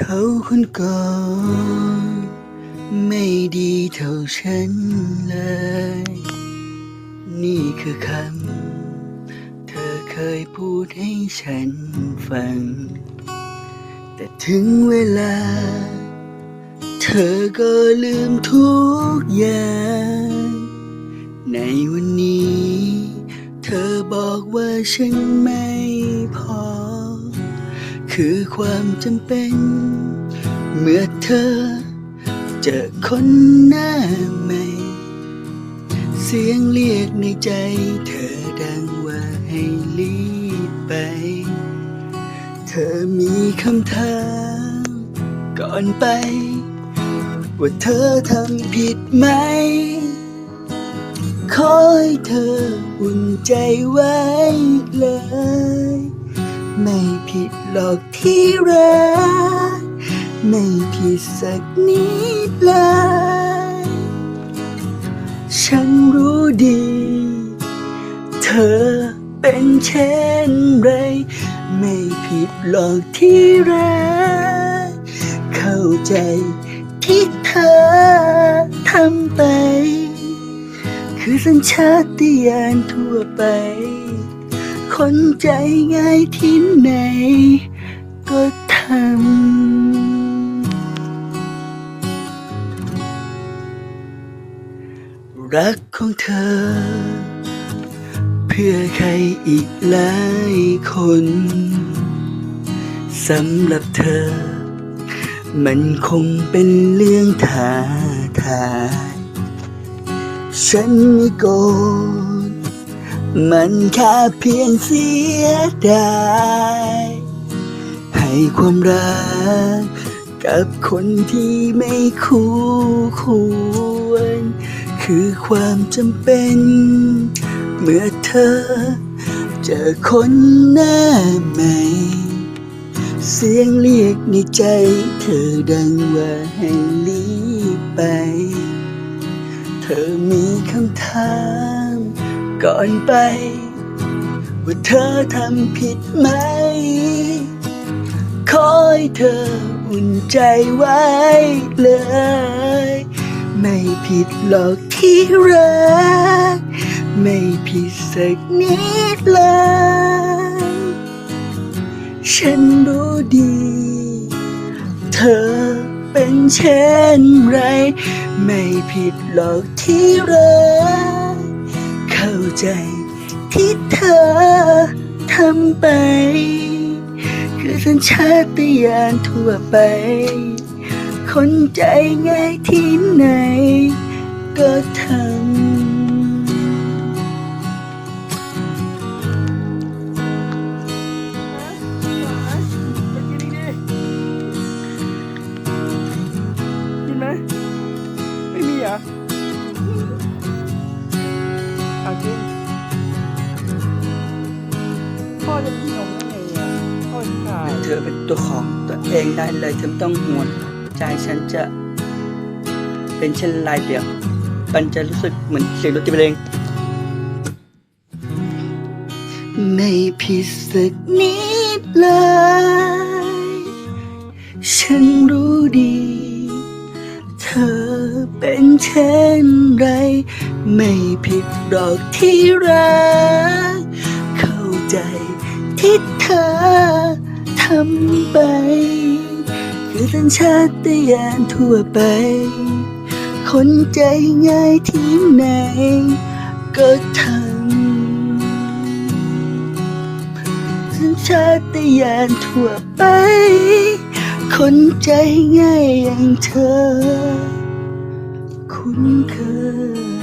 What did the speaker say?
เขาคนก่อนไม่ดีเท่าฉันเลย นี่คือคำ เธอเคยพูดให้ฉันฟัง แต่ถึงเวลา เธอก็ลืมทุกอย่าง ในวันนี้ เธอบอกว่าฉันไม่ คือความจำเป็น เมื่อเธอเจอคนหน้าใหม่ เสียงเรียกในใจเธอดังว่าให้รีบไป เธอมีคำถามก่อนไป ว่าเธอทำผิดไหม ขอให้เธออุ่นใจไว้เลย ไม่ผิดหรอกที่รัก ไม่ผิดสักนิดเลย ฉันรู้ดี เธอเป็นเช่นไร ไม่ผิดหรอกที่รัก เข้าใจที่เธอทำไป คือสัญชาตญาณทั่วไป คนใจง่ายที่ไหน ก็ทำ รักของเธอ เพื่อใครอีกหลายคนสำหรับเธอ มันคงเป็นเรื่องท้าทายฉันไม่โกรธ มันแค่เพียงเสียดายให้ความรักกับคนที่ไม่คู่ควร คือความจำเป็น เมื่อเธอเจอคนหน้าใหม่ เสียงเรียกในใจเธอดังว่าให้รีบไป เธอมีคำถาม ก่อนไป ว่าเธอทำผิดไหมขอให้เธออุ่นใจไว้เลย ไม่ผิดหรอกที่รัก ไม่ผิดสักนิดเลย ฉันรู้ดี เธอเป็นเช่นไร ไม่ผิดหรอกที่รัก เข้าใจ ที่เธอทำไป คือสัญชาตญาณทั่วไป คนใจง่ายที่ไหน ก็เธอ จะกินมได้ไงอะพ่อขายเธอเป็นตัวของตัวเองได้เลยเธอไม่ต้องห่วงใจฉันจะเป็นเช่นไรเดี๋ยวมันจะรู้สึกเหมือนเสียงดนตรีเพลงไม่ผิดสักนิดเลย ฉันรู้ดี เธอเป็นเช่นไร ไม่ผิดหรอกที่รัก เข้าใจ ที่เธอทำไป คือสัญชาตญาณทั่วไป คนใจง่ายที่ไหน ก็ทำสัญชาตญาณทั่วไป คนใจง่ายอย่างเธอ คุ้นเคย